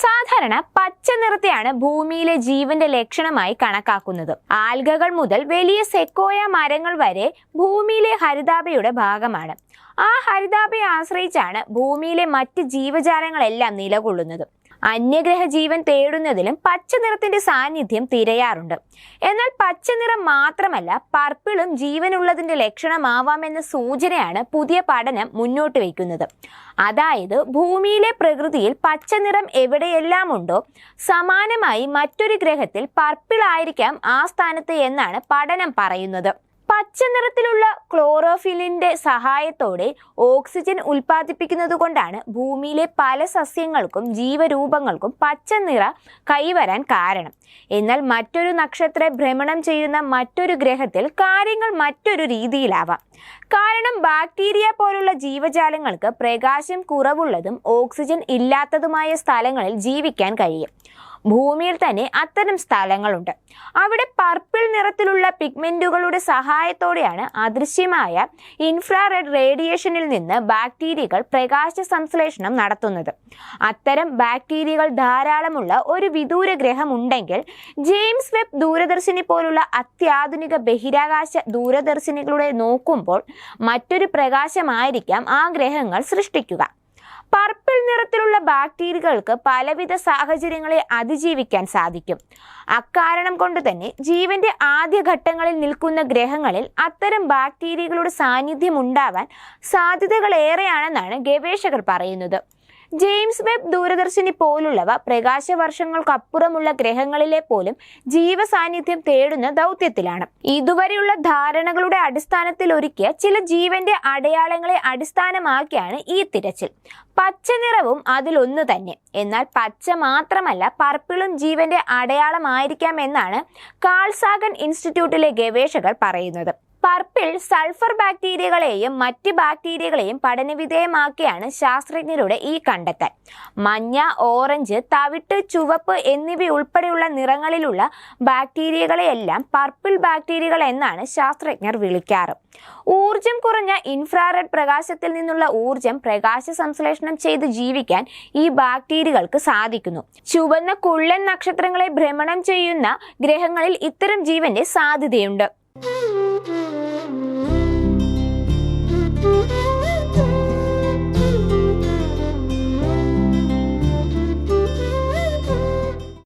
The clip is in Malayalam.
സാധാരണ പച്ച നിറത്തെയാണ് ഭൂമിയിലെ ജീവന്റെ ലക്ഷണമായി കണക്കാക്കുന്നത്. ആൽഗകൾ മുതൽ വലിയ സെക്കോയ മരങ്ങൾ വരെ ഭൂമിയിലെ ഹരിതാപയുടെ ഭാഗമാണ്. ആ ഹരിതാപയെ ആശ്രയിച്ചാണ് ഭൂമിയിലെ മറ്റ് ജീവജാലങ്ങളെല്ലാം നിലകൊള്ളുന്നത്. അന്യഗ്രഹ ജീവൻ തേടുന്നതിലും പച്ച നിറത്തിന്റെ സാന്നിധ്യം തിരയാറുണ്ട്. എന്നാൽ പച്ച നിറം മാത്രമല്ല പർപ്പിളും ജീവനുള്ളതിന്റെ ലക്ഷണമാവാമെന്ന സൂചനയാണ് പുതിയ പഠനം മുന്നോട്ട് വയ്ക്കുന്നത്. അതായത് ഭൂമിയിലെ പ്രകൃതിയിൽ പച്ച നിറം എവിടെയെല്ലാം ഉണ്ടോ സമാനമായി മറ്റൊരു ഗ്രഹത്തിൽ പർപ്പിളായിരിക്കാം ആ സ്ഥാനത്ത് എന്നാണ് പഠനം പറയുന്നത്. പച്ച നിറത്തിലുള്ള ക്ലോറോഫിലിന്റെ സഹായത്തോടെ ഓക്സിജൻ ഉൽപ്പാദിപ്പിക്കുന്നത് കൊണ്ടാണ് ഭൂമിയിലെ പല സസ്യങ്ങൾക്കും ജീവരൂപങ്ങൾക്കും പച്ച നിറ കൈവരാൻ കാരണം. എന്നാൽ മറ്റൊരു നക്ഷത്ര ഭ്രമണം ചെയ്യുന്ന മറ്റൊരു ഗ്രഹത്തിൽ കാര്യങ്ങൾ മറ്റൊരു രീതിയിലാവാം. കാരണം ബാക്ടീരിയ പോലുള്ള ജീവജാലങ്ങൾക്ക് പ്രകാശം കുറവുള്ളതും ഓക്സിജൻ ഇല്ലാത്തതുമായ സ്ഥലങ്ങളിൽ ജീവിക്കാൻ കഴിയും. ഭൂമിയിൽ തന്നെ അത്തരം സ്ഥലങ്ങളുണ്ട്. അവിടെ പർപ്പിൾ നിറത്തിലുള്ള പിഗ്മെന്റുകളുടെ സഹായത്തോടെയാണ് അദൃശ്യമായ ഇൻഫ്രാറെഡ് റേഡിയേഷനിൽ നിന്ന് ബാക്ടീരിയകൾ പ്രകാശ സംശ്ലേഷണം നടത്തുന്നത്. അത്തരം ബാക്ടീരിയകൾ ധാരാളമുള്ള ഒരു വിദൂര ഗ്രഹം ഉണ്ടെങ്കിൽ ജെയിംസ് വെബ് ദൂരദർശിനി പോലുള്ള അത്യാധുനിക ബഹിരാകാശ ദൂരദർശിനികളുടെ നോക്കുമ്പോൾ മറ്റൊരു പ്രകാശമായിരിക്കാം ആ ഗ്രഹങ്ങൾ സൃഷ്ടിക്കുക. പർപ്പിൾ നിറത്തിലുള്ള ബാക്ടീരിയകൾക്ക് പലവിധ സാഹചര്യങ്ങളെ അതിജീവിക്കാൻ സാധിക്കും. അക്കാരണം കൊണ്ട് തന്നെ ജീവന്റെ ആദ്യഘട്ടങ്ങളിൽ നിൽക്കുന്ന ഗ്രഹങ്ങളിൽ അത്തരം ബാക്ടീരിയകളുടെ സാന്നിധ്യം ഉണ്ടാവാൻ സാധ്യതകളേറെയാണെന്നാണ് ഗവേഷകർ പറയുന്നത്. ജെയിംസ് വെബ് ദൂരദർശിനി പോലുള്ളവ പ്രകാശ വർഷങ്ങൾക്കപ്പുറമുള്ള ഗ്രഹങ്ങളിലെ പോലും ജീവസാന്നിധ്യം തേടുന്ന ദൗത്യത്തിലാണ്. ഇതുവരെയുള്ള ധാരണകളുടെ അടിസ്ഥാനത്തിൽ ഒരുക്കിയ ചില ജീവന്റെ അടയാളങ്ങളെ അടിസ്ഥാനമാക്കിയാണ് ഈ തിരച്ചിൽ. പച്ച നിറവും അതിലൊന്നു തന്നെ. എന്നാൽ പച്ച മാത്രമല്ല പർപ്പിളും ജീവന്റെ അടയാളമായിരിക്കാം എന്നാണ് കാൾസാഗൻ ഇൻസ്റ്റിറ്റ്യൂട്ടിലെ ഗവേഷകർ പറയുന്നത്. പർപ്പിൾ സൾഫർ ബാക്ടീരിയകളെയും മറ്റ് ബാക്ടീരിയകളെയും പഠനവിധേയമാക്കിയാണ് ശാസ്ത്രജ്ഞരുടെ ഈ കണ്ടെത്തൽ. മഞ്ഞ ഓറഞ്ച് തവിട്ട് ചുവപ്പ് എന്നിവയുൾപ്പെടെയുള്ള നിറങ്ങളിലുള്ള ബാക്ടീരിയകളെയെല്ലാം പർപ്പിൾ ബാക്ടീരിയകൾ എന്നാണ് ശാസ്ത്രജ്ഞർ വിളിക്കാറ്. ഊർജം കുറഞ്ഞ ഇൻഫ്രാറെഡ് പ്രകാശത്തിൽ നിന്നുള്ള ഊർജം പ്രകാശ സംശ്ലേഷണം ചെയ്ത് ജീവിക്കാൻ ഈ ബാക്ടീരിയകൾക്ക് സാധിക്കുന്നു. ചുവന്ന കുള്ളൻ നക്ഷത്രങ്ങളെ ഭ്രമണം ചെയ്യുന്ന ഗ്രഹങ്ങളിൽ ഇത്തരം ജീവന്റെ സാധ്യതയുണ്ട്.